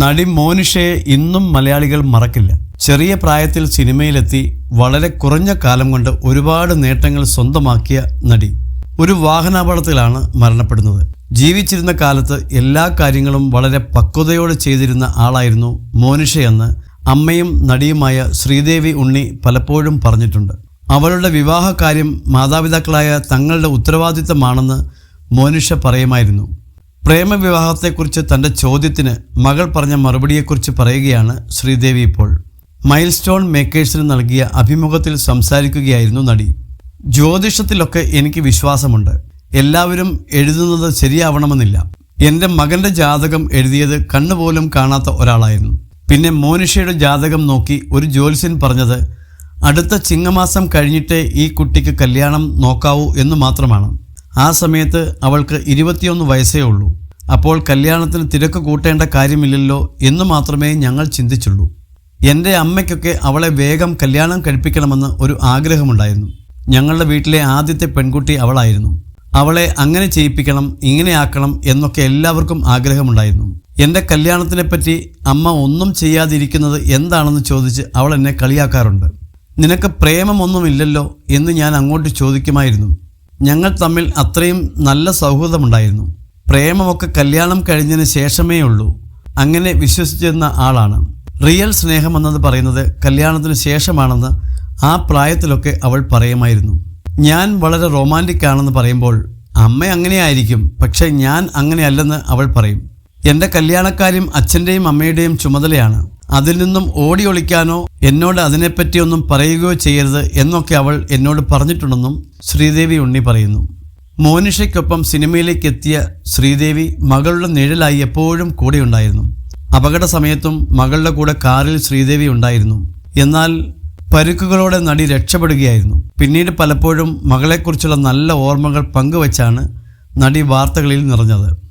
നടി മോനിഷയെ ഇന്നും മലയാളികൾ മറക്കില്ല. ചെറിയ പ്രായത്തിൽ സിനിമയിലെത്തി വളരെ കുറഞ്ഞ കാലം കൊണ്ട് ഒരുപാട് നേട്ടങ്ങൾ സ്വന്തമാക്കിയ നടി. ഒരു വാഹനാപകടത്തിലാണ് മരണപ്പെടുന്നത്. ജീവിച്ചിരുന്ന കാലത്ത് എല്ലാ കാര്യങ്ങളും വളരെ പക്വതയോടെ ചെയ്തിരുന്ന ആളായിരുന്നു മോനിഷയെന്ന് അമ്മയും നടിയുമായ ശ്രീദേവി ഉണ്ണി പലപ്പോഴും പറഞ്ഞിട്ടുണ്ട്. അവളുടെ വിവാഹ കാര്യം മാതാപിതാക്കളായ തങ്ങളുടെ ഉത്തരവാദിത്തമാണെന്ന് മോനിഷ പറയുമായിരുന്നു. പ്രേമവിവാഹത്തെക്കുറിച്ച് തന്റെ ചോദ്യത്തിന് മകൾ പറഞ്ഞ മറുപടിയെക്കുറിച്ച് പറയുകയാണ് ശ്രീദേവി ഇപ്പോൾ. മൈൽ സ്റ്റോൺ മേക്കേഴ്സിന് നൽകിയ അഭിമുഖത്തിൽ സംസാരിക്കുകയായിരുന്നു നടി. ജ്യോതിഷത്തിലൊക്കെ എനിക്ക് വിശ്വാസമുണ്ട്. എല്ലാവരും എഴുതുന്നത് ശരിയാവണമെന്നില്ല. എന്റെ മകന്റെ ജാതകം എഴുതിയത് കണ്ണുപോലും കാണാത്ത ഒരാളായിരുന്നു. പിന്നെ മോനിഷയുടെ ജാതകം നോക്കി ഒരു ജ്യോത്സ്യൻ പറഞ്ഞത് അടുത്ത ചിങ്ങമാസം കഴിഞ്ഞിട്ടേ ഈ കുട്ടിക്ക് കല്യാണം നോക്കാവൂ എന്ന് മാത്രമാണ്. ആ സമയത്ത് അവൾക്ക് ഇരുപത്തിയൊന്ന് വയസ്സേ ഉള്ളൂ. അപ്പോൾ കല്യാണത്തിന് തിരക്ക് കൂട്ടേണ്ട കാര്യമില്ലല്ലോ എന്ന് മാത്രമേ ഞങ്ങൾ ചിന്തിച്ചുള്ളൂ. എന്റെ അമ്മയ്ക്കൊക്കെ അവളെ വേഗം കല്യാണം കഴിപ്പിക്കണമെന്ന് ഒരു ആഗ്രഹമുണ്ടായിരുന്നു. ഞങ്ങളുടെ വീട്ടിലെ ആദ്യത്തെ പെൺകുട്ടി അവളായിരുന്നു. അവളെ അങ്ങനെ ചെയ്യിപ്പിക്കണം ഇങ്ങനെ ആക്കണം എന്നൊക്കെ എല്ലാവർക്കും ആഗ്രഹമുണ്ടായിരുന്നു. എന്റെ കല്യാണത്തിനെപ്പറ്റി അമ്മ ഒന്നും ചെയ്യാതിരിക്കുന്നത് എന്താണെന്ന് ചോദിച്ച് അവൾ എന്നെ കളിയാക്കാറുണ്ട്. നിനക്ക് പ്രേമമൊന്നുമില്ലല്ലോ എന്ന് ഞാൻ അങ്ങോട്ട് ചോദിക്കുമായിരുന്നു. ഞങ്ങൾ തമ്മിൽ അത്രയും നല്ല സൗഹൃദമുണ്ടായിരുന്നു. പ്രേമമൊക്കെ കല്യാണം കഴിഞ്ഞതിന് ശേഷമേ ഉള്ളൂ അങ്ങനെ വിശ്വസിച്ചിരുന്ന ആളാണ്. റിയൽ സ്നേഹം എന്നത് പറയുന്നത് കല്യാണത്തിന് ശേഷമാണെന്ന് ആ പ്രായത്തിലൊക്കെ അവൾ പറയുമായിരുന്നു. ഞാൻ വളരെ റൊമാന്റിക് ആണെന്ന് പറയുമ്പോൾ അമ്മ അങ്ങനെയായിരിക്കും പക്ഷേ ഞാൻ അങ്ങനെയല്ലെന്ന് അവൾ പറയും. എന്റെ കല്യാണക്കാര്യം അച്ഛന്റെയും അമ്മയുടെയും ചുമതലയാണ്. അതിൽ നിന്നും ഓടി ഒളിക്കാനോ എന്നോട് അതിനെപ്പറ്റിയൊന്നും പറയുകയോ ചെയ്യരുത് എന്നൊക്കെ അവൾ എന്നോട് പറഞ്ഞിട്ടുണ്ടെന്നും ശ്രീദേവി ഉണ്ണി പറയുന്നു. മോനിഷയ്ക്കൊപ്പം സിനിമയിലേക്ക് എത്തിയ ശ്രീദേവി മകളുടെ നിഴലായി എപ്പോഴും കൂടെയുണ്ടായിരുന്നു. അപകട സമയത്തും മകളുടെ കൂടെ കാറിൽ ശ്രീദേവി ഉണ്ടായിരുന്നു. എന്നാൽ പരുക്കുകളോടെ നടി രക്ഷപ്പെടുകയായിരുന്നു. പിന്നീട് പലപ്പോഴും മകളെക്കുറിച്ചുള്ള നല്ല ഓർമ്മകൾ പങ്കുവച്ചാണ് നടി വാർത്തകളിൽ നിറഞ്ഞത്.